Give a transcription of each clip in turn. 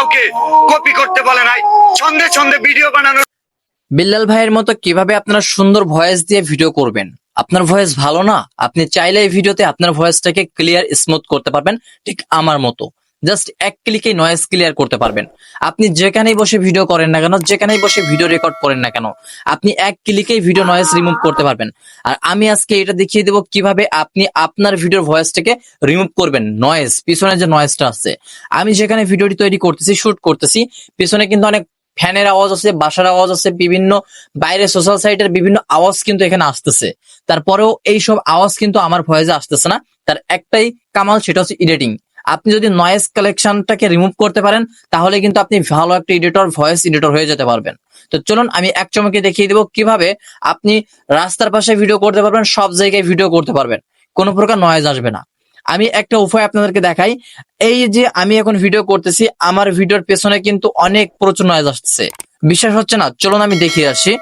কাউকে কপি করতে বলে নাই। ছন্দে ছন্দে ভিডিও বিল্লাল ভাইয়ের মতো কীভাবে আপনার সুন্দর ভয়েস দিয়ে ভিডিও করবেন? আপনার ভয়েস ভালো না? আপনি চাইলে এই ভিডিওতে আপনার ভয়েসটাকে ক্লিয়ার স্মুথ করতে পারবেন, ঠিক আমার মতো। জাস্ট এক ক্লিকে নয়েজ ক্লিয়ার করতে পারবেন। আপনি যেখানেই বসে ভিডিও করেন না কেন, যেখানেই বসে ভিডিও রেকর্ড করেন না কেন, আপনি এক ক্লিকেই ভিডিও নয়েজ রিমুভ করতে পারবেন। আর আমি আজকে এটা দেখিয়ে দেবো কীভাবে আপনি আপনার ভিডিওর ভয়েসটাকে রিমুভ করবেন নয়েজ পিছনে যে নয়েজটা আছে। আমি যেখানে ভিডিওটি তৈরি করতেছি শুট করতেছি, পিছনে কিন্তু অনেক ফ্যানের আওয়াজ আছে, বাসার আওয়াজ আছে, বিভিন্ন বাইরে সোশ্যাল সাইটের বিভিন্ন আওয়াজ কিন্তু এখানে আসতেছে। তারপরেও এইসব আওয়াজ কিন্তু আমার ভয়েসে আসতেছে না। তার একটাই কামাল, সেটা হচ্ছে এডিটিং আপনি যদি নয়েজ কালেকশনটাকে রিমুভ করতে পারেন, তাহলে কিন্তু আপনি ভালো একটা এডিটর ভয়েস এডিটর হয়ে যেতে পারবেন। তো চলুন আমি এক চমকে দেখিয়ে দেবো কীভাবে আপনি রাস্তার পাশে ভিডিও করতে পারবেন, সব জায়গায় ভিডিও করতে পারবেন। কোনো প্রকার নয়েজ আসবে না। আমি একটা উপায় আপনাদেরকে দেখাই। এই যে আমি এখন ভিডিও করতেছি, আমার ভিডিওর পেছনে কিন্তু অনেক প্রচুর নয়েজ আসছে। বিশ্বাস হচ্ছে না? চলুন আমি দেখিয়ে আসি।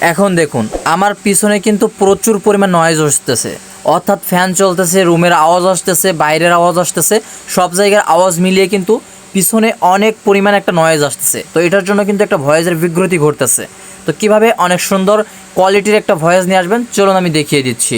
এখন দেখুন, আমার পিছনে কিন্তু প্রচুর পরিমাণ নয়েজ আসতেছে। অর্থাৎ ফ্যান চলতেছে রুমের আওয়াজ আসতেছে, বাইরের আওয়াজ আসতেছে, সব জায়গার আওয়াজ মিলিয়ে কিন্তু পিছনে অনেক পরিমাণ একটা নয়েজ আসতেছে। তো এটার জন্য কিন্তু একটা ভয়েসের বিগ্রতি ঘটতেছে। তো কীভাবে অনেক সুন্দর কোয়ালিটির একটা ভয়েস নিয়ে আসবেন, চলুন আমি দেখিয়ে দিচ্ছি।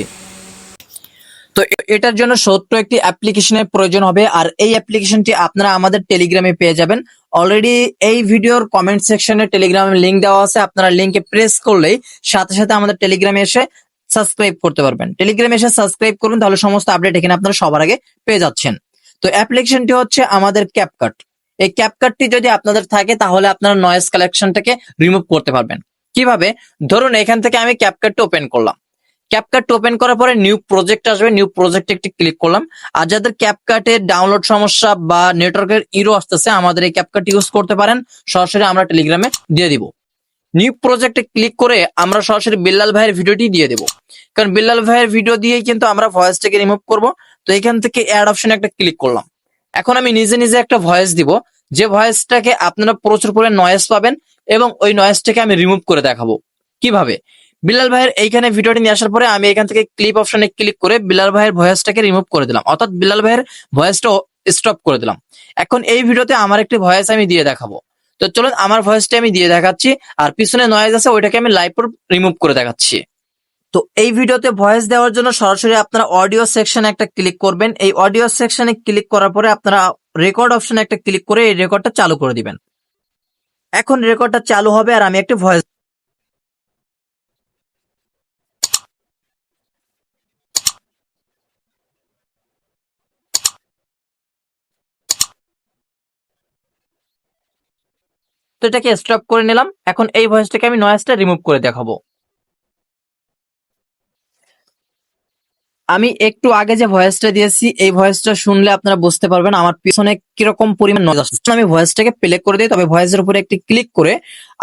তো এটার জন্য সত্য একটি অ্যাপ্লিকেশনের প্রয়োজন হবে, আর এই অ্যাপ্লিকেশনটি আপনারা আমাদের টেলিগ্রামে পেয়ে যাবেন। অলরেডি এই ভিডিওর কমেন্ট সেকশনে টেলিগ্রামে লিঙ্ক দেওয়া আছে, আপনারা লিংকে প্রেস করলেই সাথে সাথে আমাদের টেলিগ্রামে এসে সাবস্ক্রাইব করতে পারবেন। টেলিগ্রামে এসে সাবস্ক্রাইব করুন, তাহলে সমস্ত আপডেট এখানে আপনারা সবার আগে পেয়ে যাচ্ছেন। তো অ্যাপ্লিকেশনটি হচ্ছে আমাদের ক্যাপকাট এই ক্যাপকাটটি যদি আপনাদের থাকে, তাহলে আপনারা নয়েজ কালেকশনটাকে রিমুভ করতে পারবেন। কীভাবে? ধরুন এখান থেকে আমি ক্যাপকাটটা ওপেন করলাম। ক্যাপকাট ওপেন করার পরে নিউ প্রজেক্ট আসবে নিউ প্রজেক্টে একটি ক্লিক করলাম। আর যাদের ক্যাপকাটের ডাউনলোড সমস্যা বা নেটওয়ার্কের ইরো আসতেছে, আমাদের এই ক্যাপকাট ইউজ করতে পারেন। সরাসরি আমরা টেলিগ্রামে দিয়ে দিব। নিউ প্রজেক্টে ক্লিক করে আমরা সরাসরি বিল্লাল ভাইয়ের ভিডিওটি দিয়ে দেবো। কারণ বিল্লাল ভাইয়ের ভিডিও দিয়েই কিন্তু আমরা ভয়েসটাকে রিমুভ করব। তো এখান থেকে অ্যাড অপশনে একটা ক্লিক করলাম। এখন আমি নিজে নিজে একটা ভয়েস দিব। যে ভয়েসটাকে আপনারা প্রচুর পরিমাণে নয়েস পাবেন এবং ওই নয়েজটাকে আমি রিমুভ করে দেখাবো। কীভাবে? বিলাল ভাইয়ের এইখানে ভিডিওটি নিয়ে আসার পরে আমি এখান থেকে ক্লিপ অপশনে ক্লিক করে বিলাল ভাইয়ের ভয়েসটাকে রিমুভ করে দিলাম। অর্থাৎ বিলাল ভাইয়ের ভয়েসটা স্টপ করে দিলাম। এখন এই ভিডিওতে আমার একটি ভয়েস আমি দিয়ে দেখাবো। তো চলুন আমার ভয়েসটা আমি দিয়ে দেখাচ্ছি আর পিছনে নয়েজ আছে ওইটাকে আমি লাইভ রিমুভ করে দেখাচ্ছি। তো এই ভিডিওতে ভয়েস দেওয়ার জন্য সরাসরি আপনারা অডিও সেকশনে একটা ক্লিক করবেন। এই অডিও সেকশনে ক্লিক করার পরে আপনারা রেকর্ড অপশনে একটা ক্লিক করে এই রেকর্ডটা চালু করে দিবেন। এখন রেকর্ডটা চালু হবে আর আমি একটা ভয়েস তো এটাকে স্টপ করে নিলাম। এখন এই ভয়েসটাকে আমি নয়েসটা রিমুভ করে দেখাবো। আমি একটু আগে যে ভয়েসটা দিয়েছি, এই ভয়েসটা শুনলে আপনারা বুঝতে পারবেন আমার পিছনে কীরকম পরিমাণ নয়েজ আসছে। আমি ভয়েসটাকে প্লে করে দিই, তবে ভয়েসের উপরে একটি ক্লিক করে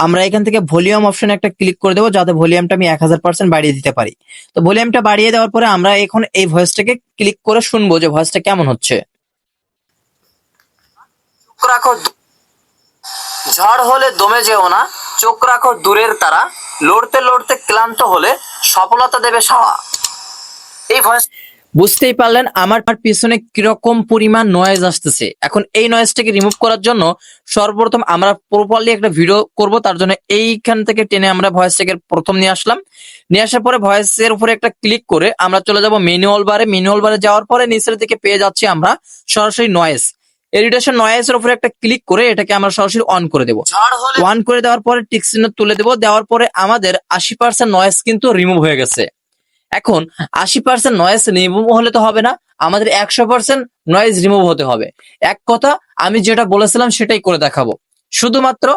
আমরা এখান থেকে ভলিউম অপশনে একটা ক্লিক করে দেবো, যাতে ভলিউমটা আমি এক হাজার পার্সেন্ট বাড়িয়ে দিতে পারি। তো ভলিউমটা বাড়িয়ে দেওয়ার পরে আমরা এখন এই ভয়েসটাকে ক্লিক করে শুনব যে ভয়েসটা কেমন হচ্ছে। ঝড় হলে দমে যেও না, চোখ রাখো দূরের তারা, লড়তে লড়তে ক্লান্ত হলে সফলতা দেবে সাওয়া। এই ভয়েস বুঝতেই পারলেন, আমার পিছনে কীরকম পরিমাণ নয়েজ আসতেছে। এখন এই নয়েজটাকে রিমুভ করার জন্য সর্বপ্রথম আমরা প্রপারলি একটা ভিডিও করব, তার জন্য এইখান থেকে টেনে আমরা ভয়েসটাকে প্রথম নিয়ে আসলাম। নিয়ে আসার পরে ভয়েসের উপরে একটা ক্লিক করে আমরা চলে যাব ম্যানুয়াল বারে ম্যানুয়াল বারে যাওয়ার পরে নিচের দিকে পেয়ে যাচ্ছি আমরা সরাসরি নয়েজ এডিটেশন নয়েজের উপরে একটা ক্লিক করে এটাকে আমরা সরাসরি অন করে দেবো। অন করে দেওয়ার পরে টিক চিহ্ন তুলে দেবো। দেওয়ার পরে আমাদের আশি পার্সেন্ট নয়েজ কিন্তু রিমুভ হয়ে গেছে। এখন আশি পার্সেন্ট নয়েজ রিমুভ হলে তো হবে না আমাদের একশো পার্সেন্ট নয়েজ রিমুভ হতে হবে। এক কথা আমি যেটা বলেছিলাম সেটাই করে দেখাবো। শুধুমাত্র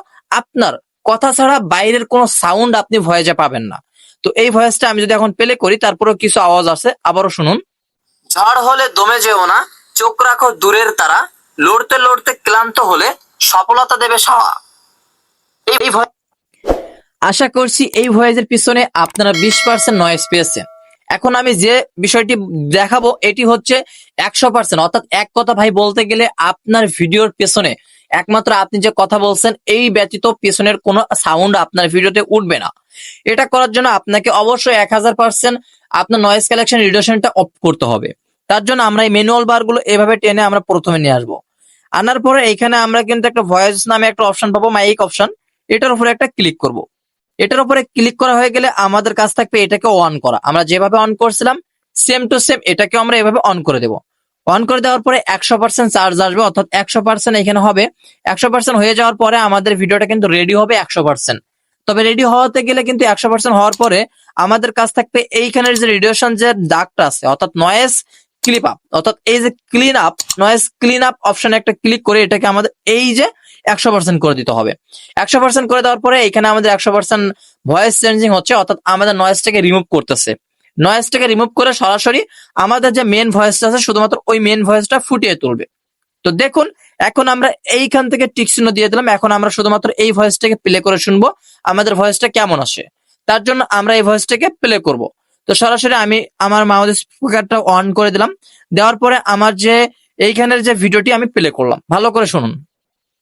আপনার কথা ছাড়া বাইরের কোনো সাউন্ড আপনি ভয়েসে পাবেন না। তো এই ভয়েসটা আমি যদি এখন প্লে করি তারপরেও কিছু আওয়াজ আছে আবারও শুনুন। ঝড় হলে দমে যেও না চোখ রাখো দূরের তারা। লড়তে লড়তে ক্লান্ত হলে সফলতা দেবে সাওয়া এই আশা করছি এই ভয়েসের পিছনে আপনারা বিশ পার্সেন্ট নয়েজ পেয়েছেন। এখন আমি যে বিষয়টি দেখাবো, এটি হচ্ছে একশো পার্সেন্ট অর্থাৎ এক কথা ভাই বলতে গেলে আপনার ভিডিওর পেছনে একমাত্র আপনি যে কথা বলছেন, এই ব্যতীত পেছনের কোনো সাউন্ড আপনার ভিডিওতে উঠবে না। এটা করার জন্য আপনাকে অবশ্যই এক হাজার পার্সেন্ট আপনার নয়েজ কালেকশন রিডাকশনটা অফ করতে হবে। তার জন্য আমরা এই ম্যানুয়াল বারগুলো এভাবে টেনে আমরা প্রথমে নিয়ে আসব। আনার পরে এখানে আমরা কিন্তু একটা ভয়েস নামে একটা অপশন পাবো মাইক অপশন এটার উপরে একটা ক্লিক করব। এটার উপরে ক্লিক করা হয়ে গেলে আমাদের কাছ থাকবে এটাকে অন করা। আমরা যেভাবে অন করছিলাম সেম টু সেম এটাকে আমরা এভাবে অন করে দেব। অন করে দেওয়ার পরে একশো পার্সেন্ট চার্জ আসবে, অর্থাৎ একশো পার্সেন্ট এখানে হবে। একশো পার্সেন্ট হয়ে যাওয়ার পরে আমাদের ভিডিওটা কিন্তু রেডি হবে একশো পার্সেন্ট তবে রেডি হওয়াতে গেলে কিন্তু একশো পার্সেন্ট হওয়ার পরে আমাদের কাছ থাকবে এইখানের যে রেডিয়েশন যে দাগটা আছে, অর্থাৎ নয়েস ক্লিপ আপ অর্থাৎ এই যে clean up noise clean up অপশনে একটা ক্লিক করে এটাকে আমাদের এই যে একশো পার্সেন্ট করে দিতে হবে। একশো পার্সেন্ট করে দেওয়ার পরে এখানে আমাদের একশো পার্সেন্ট ভয়েস চেঞ্জিং হচ্ছে, অর্থাৎ আমাদের নয়েসটাকে রিমুভ করতেছে। নয়েসটাকে রিমুভ করে সরাসরি আমাদের যে মেন ভয়েসটা আছে, শুধুমাত্র ওই মেন ভয়েসটা ফুটিয়ে তুলবে। তো দেখুন, এখন আমরা এইখান থেকে টিক চিহ্ন দিয়ে দিলাম, এখন আমরা শুধুমাত্র এই ভয়েসটাকে প্লে করে শুনব, আমাদের ভয়েসটা কেমন আসে। তার জন্য আমরা এই ভয়েসটাকে প্লে করব। তো সরাসরি আমি আমার মাউথ স্পিকারটা অন করে দিলাম। দেওয়ার পরে আমার যে এইখানের যে ভিডিওটি আমি প্লে করলাম। ভালো করে শুনুন।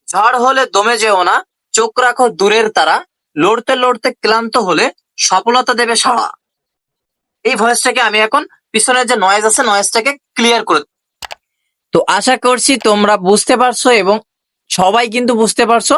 ঝড় হলে দমে যেও না চোখ রাখো দূরের তারা লড়তে লড়তে ক্লান্ত হলে সফলতা দেবে সাড়া। এই ভয়েসটাকে আমি এখন পিছনের যে নয়েজ আছে নয়েজটাকে ক্লিয়ার করে তো আশা করছি তোমরা বুঝতে পারছ এবং সবাই কিন্তু বুঝতে পারছ,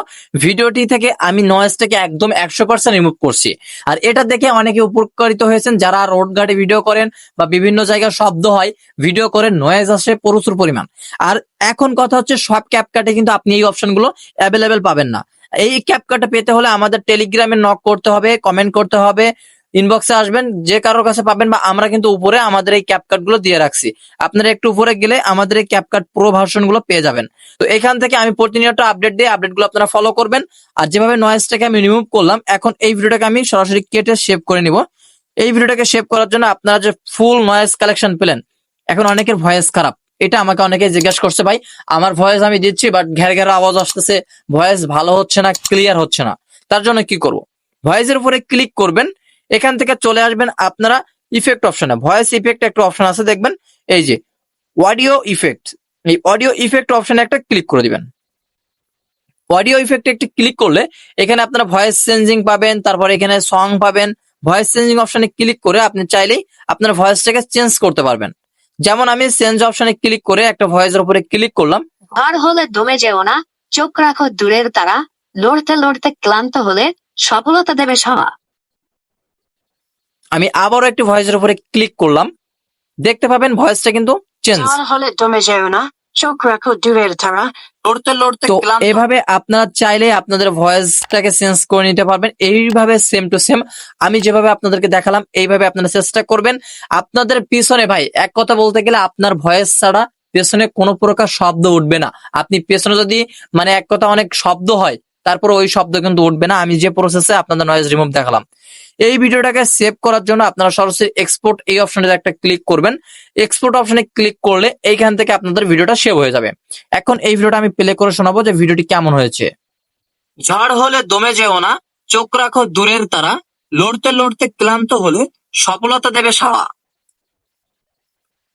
ভিডিওটি থেকে আমি নয়েজটাকে একদম একশো পার্সেন্ট রিমুভ করছি। আর এটা দেখে অনেকে উপকারিত হয়েছেন যারা রোড গাড়ি ভিডিও করেন বা বিভিন্ন জায়গায় শব্দ হয় ভিডিও করেন নয়েজ আসে প্রচুর পরিমাণ। আর এখন কথা হচ্ছে সব ক্যাপকাটে কিন্তু আপনি এই অপশনগুলো অ্যাভেলেবেল পাবেন না। এই ক্যাপকাটে পেতে হলে আমাদের টেলিগ্রামে নক করতে হবে কমেন্ট করতে হবে ইনবক্সে আসবেন, যে কারোর কাছে পাবেন বা আমরা কিন্তু উপরে আমাদের এই ক্যাপকাটগুলো দিয়ে রাখছি। আপনারা একটু উপরে গেলে আমাদের এই ক্যাপকাট প্রো ভার্সনগুলো পেয়ে যাবেন। তো এখান থেকে আমি প্রতিনিয়ত আপডেট দিয়ে আপডেটগুলো আপনারা ফলো করবেন। আর যেভাবে নয়েজটাকে আমি রিমুভ করলাম, এখন এই ভিডিওটাকে আমি সরাসরি কেটে সেভ করে নিব। এই ভিডিওটাকে সেভ করার জন্য আপনারা যে ফুল নয়েজ কালেকশন পেলেন, এখন অনেকের ভয়েস খারাপ। এটা আমাকে অনেকে জিজ্ঞেস করছে, ভাই, আমার ভয়েস আমি দিচ্ছি বাট ঘের ঘের আওয়াজ আসতেছে ভয়েস ভালো হচ্ছে না ক্লিয়ার হচ্ছে না। তার জন্য কি করব? ভয়েসের উপরে ক্লিক করবেন এখান থেকে চলে আসবেন আপনারা ইফেক্ট অপশনে ভয়েস ইফেক্ট একটা অপশন আছে, দেখবেন, এই যে অডিও ইফেক্ট এই অডিও ইফেক্ট অপশনে একটা ক্লিক করে দিবেন। অডিও ইফেক্ট একটি ক্লিক করলে এখানে আপনারা ভয়েস চেঞ্জিং পাবেন, তারপর এখানে সং পাবেন। ভয়েস চেঞ্জিং অপশনে ক্লিক করে আপনি চাইলেই আপনার ভয়েসটাকে চেঞ্জ করতে পারবেন। যেমন আমি চেঞ্জ অপশনে ক্লিক করে একটা ভয়েসের উপরে ক্লিক করলাম। আর হলে দমে যেও না, চোখ রাখো দূরের তারা, লড়তে লড়তে ক্লান্ত হলে সফলতা দেবে সভা আমি আবারও একটি ভয়েসের উপরে ক্লিক করলাম। দেখতে পাবেন ভয়েসটা কিন্তু চেঞ্জ হলে দমে যেও না। চোখ রাখো দূরের তারা। লড়তে লড়তে তো এভাবে আপনারা চাইলে আপনাদের ভয়েসটাকে চেঞ্জ করে নিতে পারবেন। এইভাবে সেম টু সেম আমি যেভাবে আপনাদেরকে দেখালাম এইভাবে আপনারা চেষ্টা করবেন। আপনাদের পিছনে ভাই এক কথা বলতে গেলে আপনার ভয়েস ছাড়া পেছনে কোনো প্রকার শব্দ উঠবে না। আপনি পেছনে যদি মানে এক কথা অনেক শব্দ হয় তারপর ওই শব্দ কিন্তু উঠবে না। আমি যে প্রসেসে আপনাদের নয়েজ রিমুভ দেখালাম। এই ভিডিওটাকে সেভ করার জন্য আপনারা সরাসরি এক্সপোর্ট এই অপশনে একটা ক্লিক করবেন। এক্সপোর্ট অপশনে ক্লিক করলে এইখান থেকে আপনাদের ভিডিওটা সেভ হয়ে যাবে। এখন এই ভিডিওটা আমি প্লে করে শোনাবো যে ভিডিওটি কেমন হয়েছে। ঝড় হলে দমে যেও না, চোখ রাখো দূরের তারা, লড়তে লড়তে ক্লান্ত হলে সফলতা দেবে সাড়া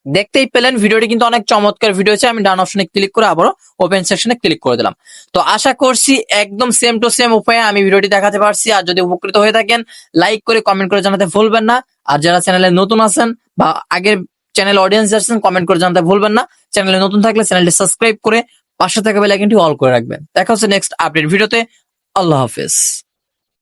দেখতেই পেলেন, ভিডিওটি কিন্তু অনেক চমৎকার ভিডিও আছে আমি ডান অপশনে ক্লিক করে আবারও ওপেন সেকশনে ক্লিক করে দিলাম। তো আশা করছি একদম সেম টু সেম উপায়ে আমি ভিডিওটি দেখাতে পারছি। আর যদি উপকৃত হয়ে থাকেন লাইক করে কমেন্ট করে জানাতে ভুলবেন না। আর যারা চ্যানেলে নতুন আছেন বা আগের চ্যানেল অডিয়েন্স আছেন কমেন্ট করে জানাতে ভুলবেন না। চ্যানেলে নতুন থাকলে চ্যানেলটি সাবস্ক্রাইব করে পাশে থাকা বেল আইকনটি অল করে রাখবেন। দেখা হচ্ছে নেক্সট আপডেট ভিডিওতে আল্লাহ হাফেজ।